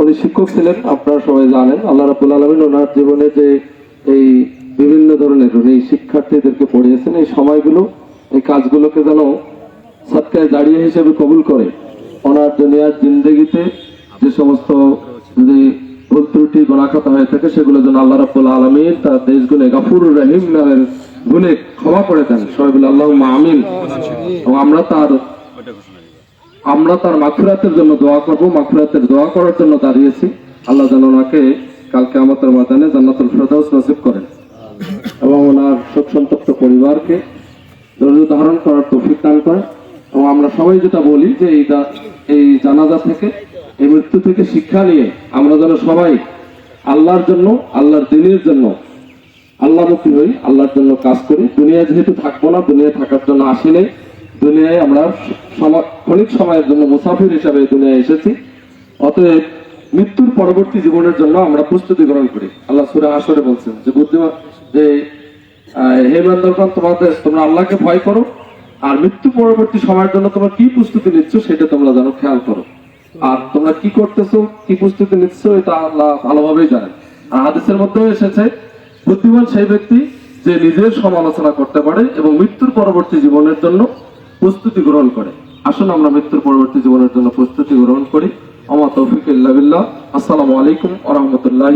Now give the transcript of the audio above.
উনি শিক্ষক ছিলেন আপনারা সবাই জানেন আল্লাহ রাবুল আলমিন ওনার জীবনে যে এই বিভিন্ন ধরনের উনি শিক্ষার্থীদেরকে পড়িয়েছেন এই সময়গুলো এই কাজগুলোকে যেন সৎকায় দাঁড়িয়ে হিসেবে কবুল করে। ওনার দুনিয়ার জিন্দগিতে যে সমস্ত যদি ভুল ত্রুটি গোনাখাতা হয়ে থাকে সেগুলো যেন আল্লাহ রাবুল আলমিন তার দেশ গুনে গাফুর রহিম নামের গুণে ক্ষমা করে দেন। সবাই বলে আল্লাহ আমিন। এবং আমরা তার আমরা তার মাখুরাতের জন্য দোয়া করব মাখুরাতের দোয়া করার জন্য দাঁড়িয়েছি। আল্লাহ যেন ওনাকে কালকে আমাদের ময়দানে জান্নাতুল ফেরদাউস নসিব করেন। এবং ওনার শোক সন্তপ্ত পরিবারকে ধৈর্য ধারণ করার তৌফিক দান করেন। এবং আমরা সবাই যেটা বলি যে এই এই জানাজা থেকে, এই মৃত্যু থেকে শিক্ষা নিয়ে আমরা যেন সবাই আল্লাহর জন্য, আল্লাহর দিনের জন্য আল্লাহমুখী হই, আল্লাহর জন্য কাজ করি। দুনিয়া যেহেতু থাকব না, দুনিয়ায় থাকার জন্য আসি নাই। দুনিয়ায় আমরা ক্ষণিক সময়ের জন্য মুসাফির হিসাবে দুনিয়ায় এসেছি। অতএব মৃত্যুর পরবর্তী জীবনের জন্য আমরা প্রস্তুতি গ্রহণ করি। আল্লাহ সুরা আসরে বলছেন যে, বুদ্ধিমান যে হে বান্দরগণ তোমাদের তোমরা আল্লাহকে ভয় করো, আর মৃত্যু পরবর্তী সময়ের জন্য তোমরা কি প্রস্তুতি নিচ্ছ সেটা তোমরা যেন খেয়াল করো। আর তোমরা কি করতেছো, কি প্রস্তুতি নিচ্ছ, এটা আল্লাহ ভালোভাবেই জানেন। আর হাদিসের মধ্যেও এসেছে, বুদ্ধিমান সেই ব্যক্তি যে নিজের সমালোচনা করতে পারে এবং মৃত্যুর পরবর্তী জীবনের জন্য প্রস্তুতি গ্রহণ করে। আসুন আমরা মৃত্যুর পরবর্তী জীবনের জন্য প্রস্তুতি গ্রহণ করি। আমার তৌফিক আসসালামু আলাইকুম আহমতুল্লাহ